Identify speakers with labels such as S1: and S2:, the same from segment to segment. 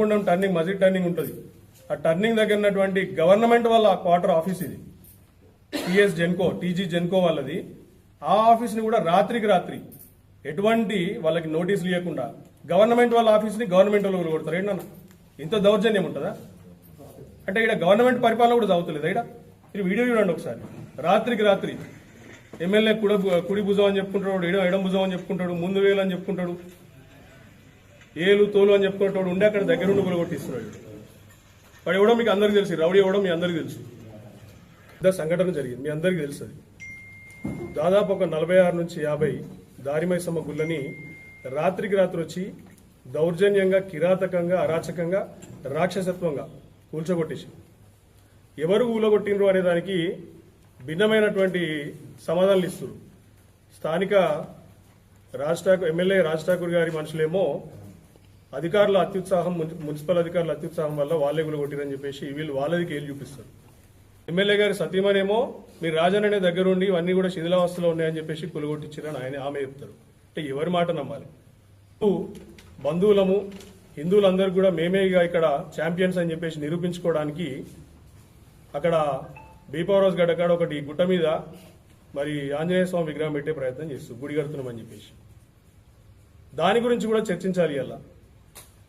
S1: గుండం turning Majid turning ఉంటుంది. ఆ turning దగ్గర ఉన్నటువంటి గవర్నమెంట్ వాళ్ళ క్వార్టర్ ఆఫీస్ ఇది. టిఎస్ జెన్కో టీజీ జెన్కో వాళ్ళది. ఆ ఆఫీస్ని కూడా రాత్రికి రాత్రి ఎటువంటి వాళ్ళకి నోటీసులు ఇవ్వకుండా గవర్నమెంట్ వాళ్ళ ఆఫీస్ని గవర్నమెంట్ వాళ్ళు కొడతారు ఏంటన్నా ఇంత దౌర్జన్యం ఉంటుందా? అంటే ఇక్కడ గవర్నమెంట్ పరిపాలన కూడా చదువుతలేదు ఇక్కడ మీరు వీడియో చూడండి ఒకసారి. రాత్రికి రాత్రి ఎమ్మెల్యే కుడ కుడి భుజం అని చెప్పుకుంటాడు ఎడం ఎడం భుజం అని చెప్పుకుంటాడు ముందు వేలు అని చెప్పుకుంటాడు. ఏలు తోలు అని చెప్పుకుంటాడు ఉండే అక్కడ దగ్గర కొలగొట్టిస్తున్నాడు కొట్టిస్తున్నాడు వాడు ఇవ్వడం మీకు అందరికీ తెలుసు రౌడీ ఇవ్వడం మీ అందరికీ తెలుసు. పెద్ద సంఘటన జరిగింది మీ అందరికీ తెలుసు అది. దాదాపు ఒక నలభై ఆరు నుంచి యాభై దారిమైసమ్మ గుళ్ళని రాత్రికి రాత్రి వచ్చి దౌర్జన్యంగా కిరాతకంగా అరాచకంగా రాక్షసత్వంగా కూల్చగొట్టేసి ఎవరు ఊలగొట్టినరు అనే దానికి భిన్నమైనటువంటి సమాధానాలు ఇస్తున్నారు. స్థానిక రాజ్ ఠాకూర్ ఎమ్మెల్యే రాజ్ ఠాకూర్ గారి మనుషులేమో అధికారుల అత్యుత్సాహం మున్సిపల్ అధికారుల అత్యుత్సాహం వల్ల వాళ్ళే గులగొట్టిరని చెప్పేసి వీళ్ళు వాళ్ళది కేలు చూపిస్తారు. ఎమ్మెల్యే గారి సతీమనేమో మీరు రాజననే దగ్గరుండి ఇవన్నీ కూడా శిథిలావస్థలో ఉన్నాయని చెప్పేసి కులగొట్టించారని ఆయన ఆమె చెప్తారు. అంటే ఎవరి మాట నమ్మాలి? బంధువులము హిందువులందరూ కూడా మేమే ఇక ఇక్కడ ఛాంపియన్స్ అని చెప్పేసి నిరూపించుకోవడానికి అక్కడ బీపవరాజ్ గడ్డ కాడ ఒకటి గుట్ట మీద మరి ఆంజనేయ స్వామి విగ్రహం పెట్టే ప్రయత్నం చేస్తూ గుడి కడుతున్నామని చెప్పేసి. దాని గురించి కూడా చర్చించాలి అలా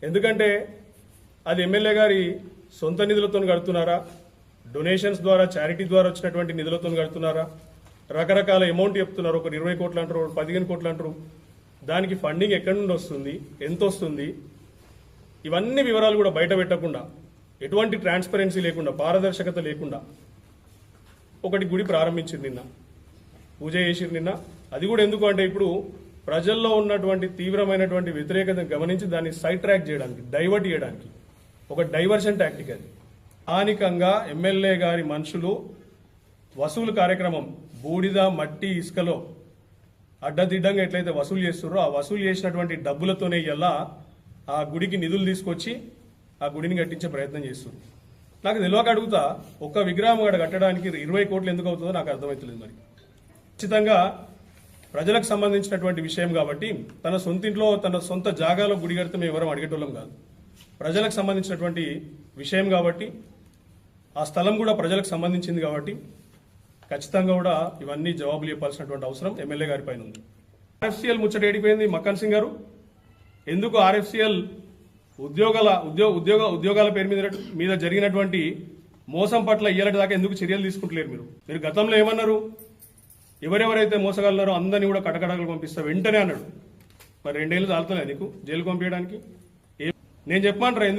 S1: ఎందుకంటే అది ఎమ్మెల్యే గారి సొంత నిధులతో కడుతున్నారా? డొనేషన్స్ ద్వారా చారిటీ ద్వారా వచ్చినటువంటి నిధులతో కడుతున్నారా? రకరకాల అమౌంట్ చెప్తున్నారు. ఒక ఇరవై కోట్లు అంటారు ఒక పదిహేను కోట్లు అంటారు. దానికి ఫండింగ్ ఎక్కడి నుండి వస్తుంది? ఎంత వస్తుంది? ఇవన్నీ వివరాలు కూడా బయట పెట్టకుండా ఎటువంటి ట్రాన్స్పరెన్సీ లేకుండా పారదర్శకత లేకుండా ఒకటి గుడి ప్రారంభించింది నిన్న. పూజ చేసిరు నిన్న. అది కూడా ఎందుకు అంటే ఇప్పుడు ప్రజల్లో ఉన్నటువంటి తీవ్రమైనటువంటి వ్యతిరేకతను గమనించి దాన్ని సైడ్ ట్రాక్ చేయడానికి డైవర్ట్ చేయడానికి. ఒక డైవర్షన్ టాక్టిక్ అది. స్థానికంగా ఎమ్మెల్యే గారి మనుషులు వసూలు కార్యక్రమం బూడిద మట్టి ఇసుకలో అడ్డదిడ్డంగా ఎట్లయితే వసూలు చేస్తుర్రో ఆ వసూలు చేసినటువంటి డబ్బులతోనే ఎలా ఆ గుడికి నిధులు తీసుకొచ్చి ఆ గుడిని కట్టించే ప్రయత్నం చేస్తుంది నాకు తెలియక అడుగుతా ఒక్క విగ్రహం అక్కడ కట్టడానికి ఇరవై కోట్లు ఎందుకు అవుతుందో నాకు అర్థమవుతుంది మరి. ఖచ్చితంగా ప్రజలకు సంబంధించినటువంటి విషయం కాబట్టి తన సొంతింట్లో తన సొంత జాగాలో గుడి కడితే మేము ఎవరం అడిగేటోళ్ళం కాదు. ప్రజలకు సంబంధించినటువంటి విషయం కాబట్టి ఆ స్థలం కూడా ప్రజలకు సంబంధించింది కాబట్టి ఖచ్చితంగా కూడా ఇవన్నీ జవాబులు చెప్పాల్సినటువంటి అవసరం ఎమ్మెల్యే గారి పైన ఉంది. ఆర్ఎఫ్సిఎల్ ముచ్చట ఏడిపోయింది మక్కన్ సింగ్ గారు. ఎందుకు ఆర్ఎఫ్సిఎల్ ఉద్యోగాల ఉద్యోగ ఉద్యోగ ఉద్యోగాల పేరు మీద మీద జరిగినటువంటి మోసం పట్ల ఇయ్యాలటి దాకా ఎందుకు చర్యలు తీసుకుంటలేరు మీరు? మీరు గతంలో ఏమన్నారు? ఎవరెవరైతే మోసగలరో అందరినీ కూడా కటకటకలు పంపిస్తా వెంటనే అన్నాడు. మరి రెండేళ్ళు చాలుతలే నీకు? జైలు పంపించడానికి? నేను చెప్పమంటారా ఎందుకు?